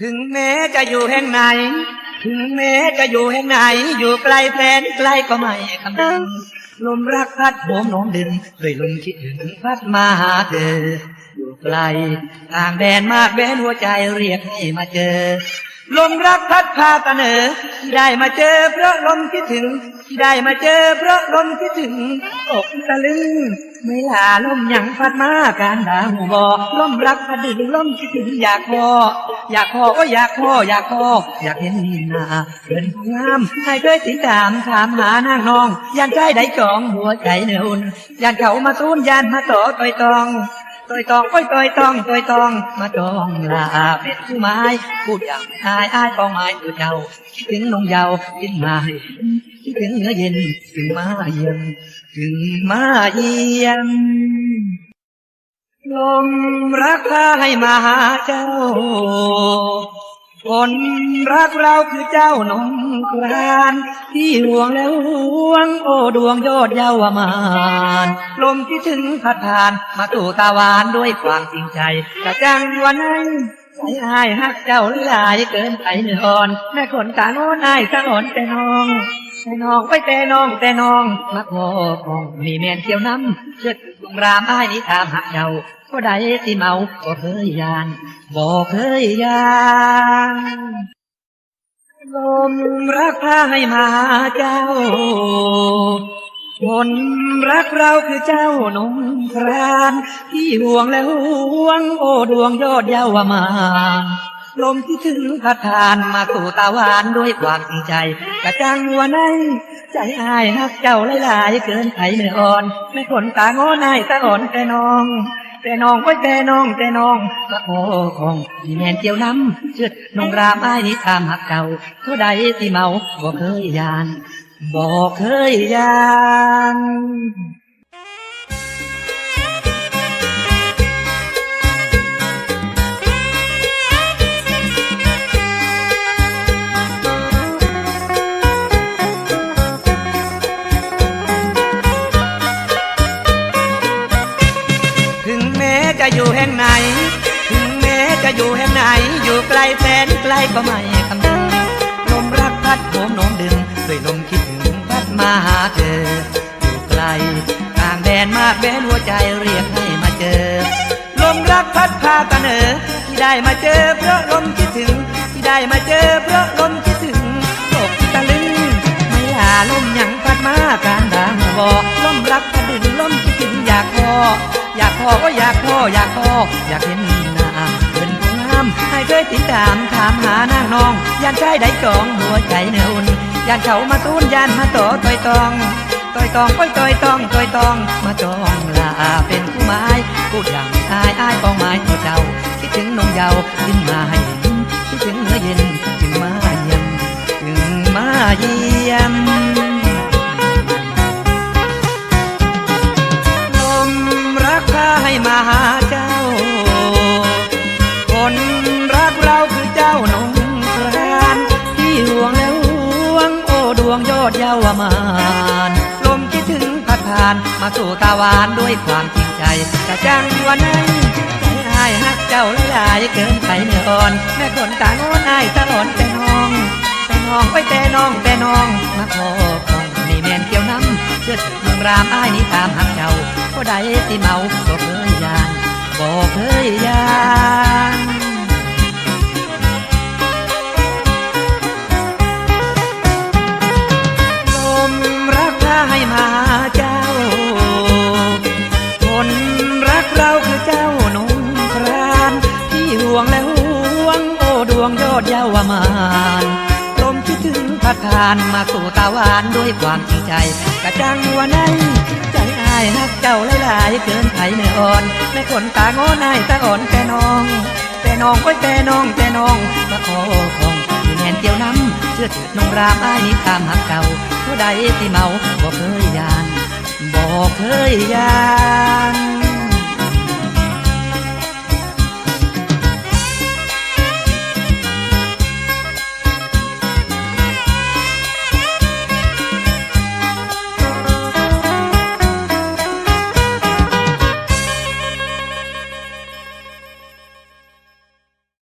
ถึงแม้จะอยู่แห่งไหน ถึงแม้จะอยู่แห่งไหน อยู่ไกลแสนไกลก็ไม่คำนึงลมรักพัดโหมโน้มดึงด้วยลมคิดถึงพัดมาหาเธออยู่ไกลต่างแดนมากแบนหัวใจเรียกให้มาเจอ ลมรักพัดพาตะเนอ ได้มาเจอเพราะลมคิดถึง ได้มาเจอเพราะลมคิดถึงอกตะลึง ไม่ลาลมยังพัดมาการด่าหูบอลมรักพัดดึงลมคิดถึงอยากพออยากพอก็อยากพออยากพออยากเห็นนีนาเป็นงามให้เคยติดตามถามหานางน้องยันใจได้จองหัวใจเนื้ออุ่นยันเขามาซูนยันมาต่อต่อยตอง ตอยตองก้อยตอยตองตอยตอง มาจองลาเป็นผู้ไม้พูดอย่างอายอายกองไม้ตัวเจ้าคิดถึงนงเยาคิดมาคิดถึงเนื้อเย็นถึงมาเยี่ยมถึงมาเยี่ยมลมรักพาให้มาหาเจ้า คนรักเราคือเจ้านงกรานที่ห่วงแล้วห่วง โอ้ดวงยอดเยาวมานลมที่ถึงพัดผ่าน มาตู่ตาหวานด้วยความจริงใจกระจังวันนั้นใจอายฮักเจ้าหลายเกินไปเนออ่อนแม่คนตาโน้นอายสะอ่อนแต่น้องแต่น้องไปแต่น้องแต่น้องมาพอของมีแมนเกี่ยวน้ำเชิดลงรามอ้ายนี้ตามหักเจ้า ก็ได้ที่เมาก็เคยยานบอกเคยยานลมรักพาให้มาเจ้าคนรักเราคือเจ้านงครานที่ห่วงและห่วงโอ้ดวงยอดเยาวมาลมที่ถึงพัดทานมาสู่ตาวานด้วยความจริงใจ กระจังหัวในใจอายฮักเจ้าหลายๆเกินไขเนื้ออ่อน ไม่คนตางอนายตาอ่อนแต่น้อง แต่น้องก็แต่น้องแต่น้องมาโอของดีแมนเกี่ยวน้ำเชือดนงรามอ้นี้ตามหักเก่าเท่าใดที่เมาบ่เคยยานบอกเคยยัน อยู่แห่งไหน ถึงแม้จะอยู่แห่งไหน อยู่ไกลแสนไกลก็ไม่คำนึงลมรักพัดโหมโน้มดึงด้วยลมคิดถึงพัดมาหาเธอ อยู่ไกลต่างแดนมากแบนหัวใจเรียกให้มาเจอ ลมรักพัดพาตะเหนอที่ได้มาเจอเพราะลมคิดถึง ที่ได้มาเจอเพราะลมคิด อยากเห็นหน้าเป็นผู้งามให้เคยติดตามถามหานางน้องยานใจได้จองหัวใจเนื้ออุ่นยานเขามาตูนยานมาต่อต่อยตองต่อยตองก้อยต่อยตองต่อยตองมาจองลาเป็นผู้ไม้พูดอย่างอายอายกองไม้ตัวเจ้าคิดถึงนงเยาวยินมาให้ ดยอดเยาวมานลมคิดถึงพัดผ่านมาสู่ตาวานด้วยความจริงใจกระจังวันนั้นใจอายฮักเจ้าหลายเกินไปเนื้ออ่อนแม่คนตาโงอนอายตาอ่อนแต่น้อง แต่น้องไปแต่น้องแต่น้องมาขอของนี่แมนเกี่ยวน้ำเชือดนงรามอ้ายนี้ตามหักเจ้าก็ได้ที่เมาก็เคยยานบอกเคยยาน งยอดเยามานลมคิดถึงพัดผ่านมาสู่ตาหวานด้วยความจริงใจ กระจังวันนั้นใจอายฮักเจ้าหลายๆเกินไผเนื้ออ่อนแม่คนตางอนายตาอ่อนแต่น้อง แต่น้องก็แต่น้องแต่น้องมาขอของที่แนนเกี่ยวน้ำเชื่อถือนงรามอ้ายนี้ตามหักเก่าผู้ใดที่เมาบ่เคยยานบอกเคยยาน